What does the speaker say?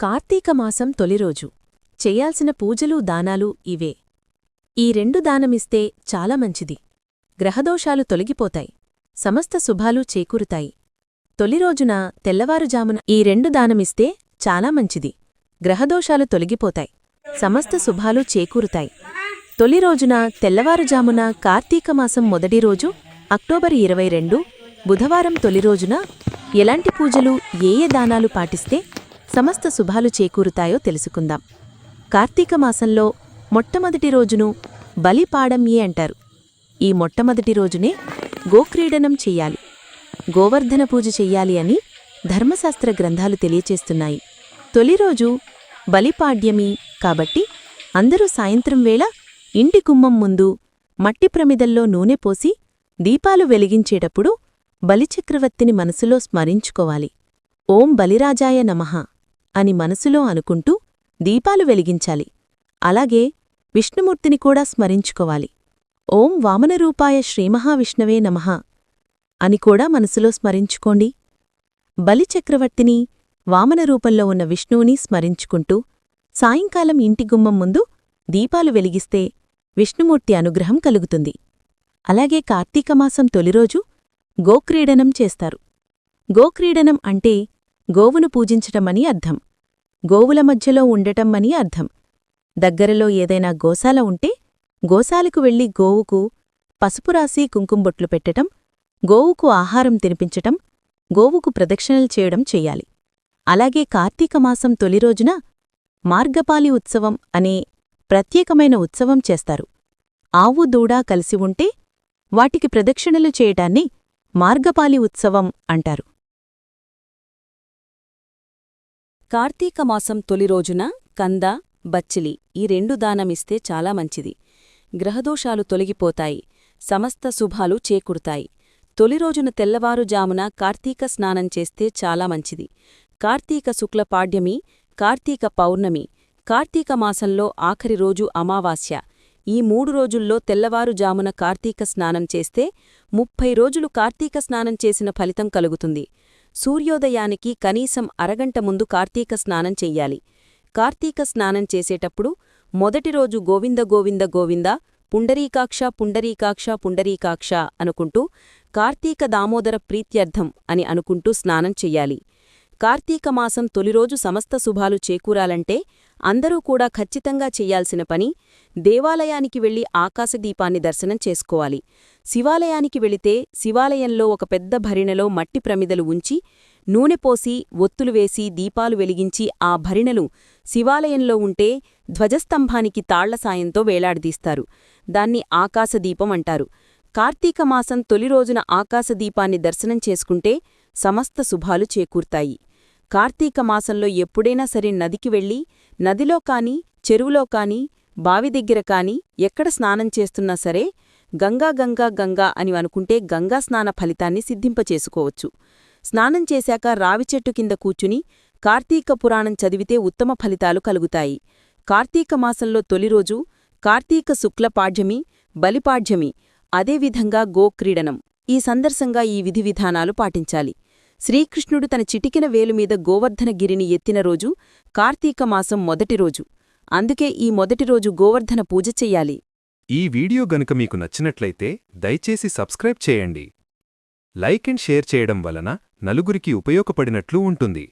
కార్తీక మాసం తొలిరోజు చెయ్యాల్సిన పూజలు దానాలు ఇవే. ఈ రెండు దానమిస్తే చాలా మంచిది. గ్రహదోషాలు తొలగిపోతాయి. సమస్త శుభాలు చేకూరుతాయి. తొలిరోజున తెల్లవారుజామున ఈ రెండు దానమిస్తే చాలా మంచిది. గ్రహదోషాలు తొలగిపోతాయి. సమస్త శుభాలు చేకూరుతాయి. తొలి రోజున తెల్లవారుజామున కార్తీక మాసం మొదటి రోజు అక్టోబర్ ఇరవై రెండు బుధవారం తొలి రోజున ఎలాంటి పూజలు ఏ ఏ దానాలు పాటిస్తే సమస్త శుభాలు చేకూరుతాయో తెలుసుకుందాం. కార్తీక మాసంలో మొట్టమొదటి రోజును బలిపాడమ్యే అంటారు. ఈ మొట్టమొదటి రోజునే గోక్రీడనం చెయ్యాలి గోవర్ధన పూజ చెయ్యాలి అని ధర్మశాస్త్ర గ్రంథాలు తెలియచేస్తున్నాయి. తొలి రోజు బలిపాడ్యమి కాబట్టి అందరూ సాయంత్రం వేళ ఇంటి కుమ్మం ముందు మట్టి ప్రమిదల్లో నూనె పోసి దీపాలు వెలిగించేటప్పుడు బలిచక్రవర్తిని మనసులో స్మరించుకోవాలి. ఓం బలిరాజాయ నమః. అని మనసులో అనుకుంటూ దీపాలు వెలిగించాలి. అలాగే విష్ణుమూర్తిని కూడా స్మరించుకోవాలి. ఓం వామనరూపాయ శ్రీమహావిష్ణవే నమః అని కూడా మనసులో స్మరించుకోండి. బలిచక్రవర్తిని వామనరూపంలో ఉన్న విష్ణువుని స్మరించుకుంటూ సాయంకాలం ఇంటి గుమ్మం ముందు దీపాలు వెలిగిస్తే విష్ణుమూర్తి అనుగ్రహం కలుగుతుంది. అలాగే కార్తీకమాసం తొలిరోజు గోక్రీడనం చేస్తారు. గోక్రీడనం అంటే గోవును పూజించటమని అర్థం. గోవుల మధ్యలో ఉండటం అని అర్థం. దగ్గరలో ఏదైనా గోశాల ఉంటే గోశాలకు వెళ్ళి గోవుకు పసుపు రాసి కుంకుంబొట్లు పెట్టటం గోవుకు ఆహారం తినిపించటం గోవుకు ప్రదక్షిణలు చేయడం చెయ్యాలి అలాగే కార్తీకమాసం తొలి రోజున మార్గపాలి ఉత్సవం అనే ప్రత్యేకమైన ఉత్సవం చేస్తారు. ఆవు దూడా కలిసి ఉంటే వాటికి ప్రదక్షిణలు చేయటాన్ని మార్గపాలి ఉత్సవం అంటారు. కార్తీక మాసం తొలి రోజున కంద బచ్చిలి ఈ రెండు దానమిస్తే చాలా మంచిది. గ్రహదోషాలు తొలగిపోతాయి. సమస్త శుభాలు చేకూరుతాయి. తొలి రోజున తెల్లవారుజామున కార్తీక స్నానం చేస్తే చాలా మంచిది. కార్తీక శుక్ల పాడ్యమి కార్తీక పౌర్ణమి కార్తీక మాసంలో ఆఖరి రోజు అమావాస్య. ఈ మూడు రోజుల్లో తెల్లవారుజామున కార్తీక స్నానం చేస్తే ముప్పై రోజులు కార్తీక స్నానం చేసిన ఫలితం కలుగుతుంది. సూర్యోదయానికి కనీసం అరగంట ముందు కార్తీక స్నానం చెయ్యాలి. కార్తీక స్నానం చేసేటప్పుడు మొదటి రోజు గోవింద గోవింద గోవింద పుండరీకాక్ష పుండరీకాక్ష పుండరీకాక్ష అనుకుంటూ కార్తీక దామోదర ప్రీత్యర్థం అని అనుకుంటూ స్నానం చెయ్యాలి. కార్తీక మాసం తొలిరోజు సమస్త శుభాలు చేకూరాలంటే అందరూ కూడా ఖచ్చితంగా చెయ్యాల్సిన పని దేవాలయానికి వెళ్ళి ఆకాశదీపాన్ని దర్శనం చేసుకోవాలి. శివాలయానికి వెళితే శివాలయంలో ఒక పెద్ద భరిణెలో మట్టి ప్రమిదలు ఉంచి నూనె పోసి ఒత్తులు వేసి దీపాలు వెలిగించి ఆ భరిణెలు శివాలయంలో ఉంటే ధ్వజస్తంభానికి తాళ్ళ సాయంతో వేలాడదీస్తారు. దాన్ని ఆకాశదీపం అంటారు. కార్తీక మాసం తొలి రోజున ఆకాశదీపాన్ని దర్శనం చేసుకుంటే సమస్త శుభాలు చేకూర్తాయి. కార్తీక మాసంలో ఎప్పుడైనా సరే నదికి వెళ్ళి నదిలో కాని చెరువులో కాని బావి దగ్గర కాని ఎక్కడ స్నానం చేస్తున్నా సరే గంగా గంగా గంగా అని అనుకుంటే గంగా స్నాన ఫలితాన్ని సిద్ధింపచేసుకోవచ్చు. స్నానం చేశాక రావిచెట్టు కింద కూచుని కార్తీక పురాణం చదివితే ఉత్తమ ఫలితాలు కలుగుతాయి. కార్తీక మాసంలో తొలిరోజు కార్తీక శుక్ల పాడ్యమి బలిపాడ్యమి అదేవిధంగా గోక్రీడనం ఈ సందర్శంగా ఈ విధి విధానాలు పాటించాలి. శ్రీకృష్ణుడు తన చిటికిన వేలుమీద గోవర్ధనగిరిని ఎత్తిన రోజు కార్తీక మాసం మొదటి రోజు. అందుకే ఈ మొదటి రోజు గోవర్ధన పూజ చెయ్యాలి. ఈ వీడియో గనుక మీకు నచ్చినట్లయితే దయచేసి సబ్స్క్రైబ్ చేయండి. లైక్ అండ్ షేర్ చేయడం వలన నలుగురికి ఉపయోగపడినట్లు ఉంటుంది.